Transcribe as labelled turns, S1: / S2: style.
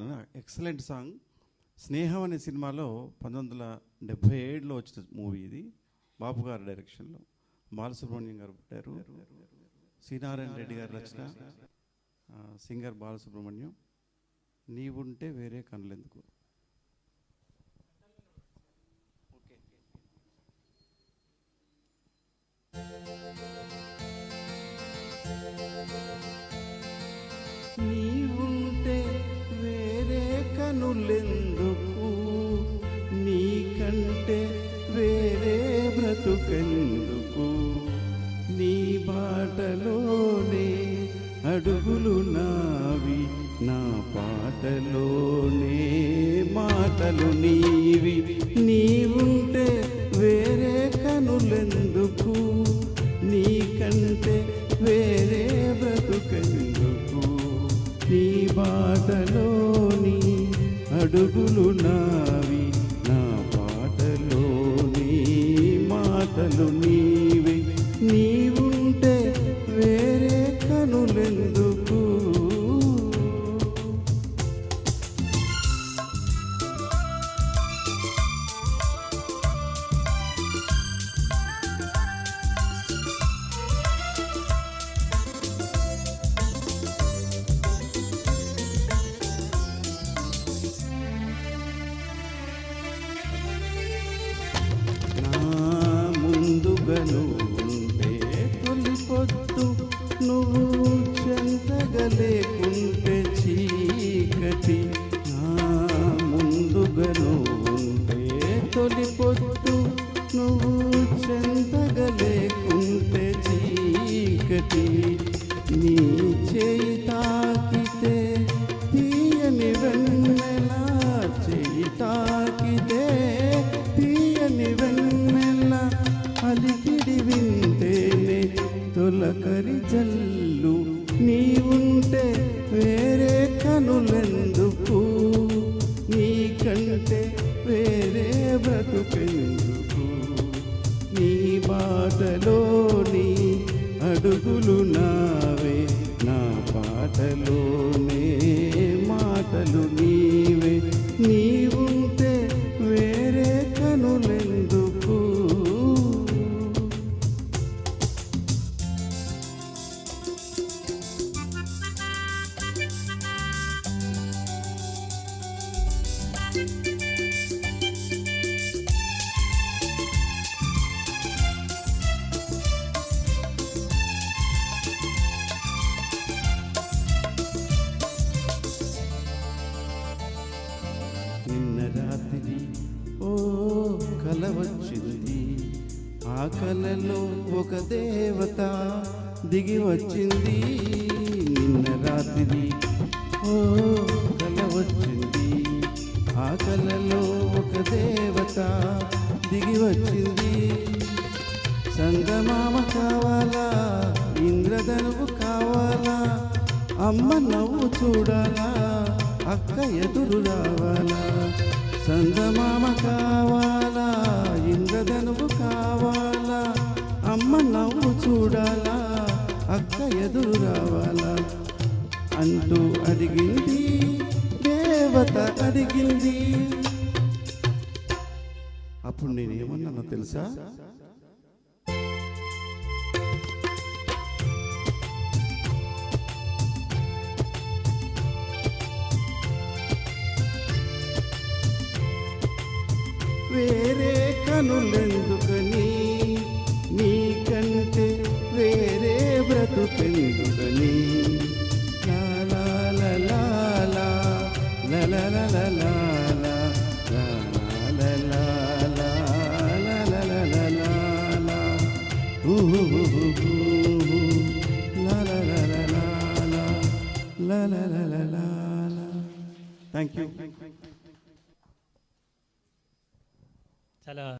S1: పాడుతున్నాను excellent song. స్నేహం అనే సినిమాలో పంతొమ్మిది వందల డెబ్భై ఏడులో వచ్చిన మూవీ ఇది. బాబు గారి డైరెక్షన్లో. బాలసుబ్రహ్మణ్యం గారు పుట్టారు. శ్రీనారాయణ రెడ్డి గారి రచన. సింగర్ బాలసుబ్రహ్మణ్యం. నీవుంటే వేరే కనులెందుకు? బ్రతుకులెందుకు? నీకంటే వేరే బ్రతుకెందుకు? నీ బాటలోనే అడుగులు నావి నా పాటలోనే మాటలు నీవి. నీవుంటే వేరే కనులెందుకు? నీకంటే వేరే బ్రతుకెందుకు? నీ బాటలో అడుగులు నావి నా పాటలో నీ మాటలు నీవే. నీవుంటే వేరే కనులెందు ನುಡಿದನು తొలకరి జల్లు నీవుంటే వేరే కనులెందుకు? నీకంటే వేరే బ్రతుకెందుకు? నీ బాటలోని అడుగులు నావే నిన్న రాత్రి ఓ కల వచ్చింది. ఆ కలలో ఒక దేవత దిగి వచ్చింది. నిన్న రాత్రి ఓ కల వచ్చింది. ఆ కలలో ఒక దేవత దిగి వచ్చింది. సంగమామ కావాలా? ఇంద్రధనువు కావాలా? అమ్మ నవ్వు చూడాలా? అక్క ఎదురు రావాలా? చందమామ కావాలా? ఇంద్రధనువు కావాలా? అమ్మ నవ్వు చూడాలా? అక్క ఎదురు రావాలా? అంటూ అడిగింది దేవత అడిగింది. అప్పుడు నేనేమన్నానో తెలుసా? వేరే కనులెందుకని నీకంటే వేరే బ్రతుకెందుకని లాలా లాలా లాలా లాలా Thank you. Thank you.
S2: Hello.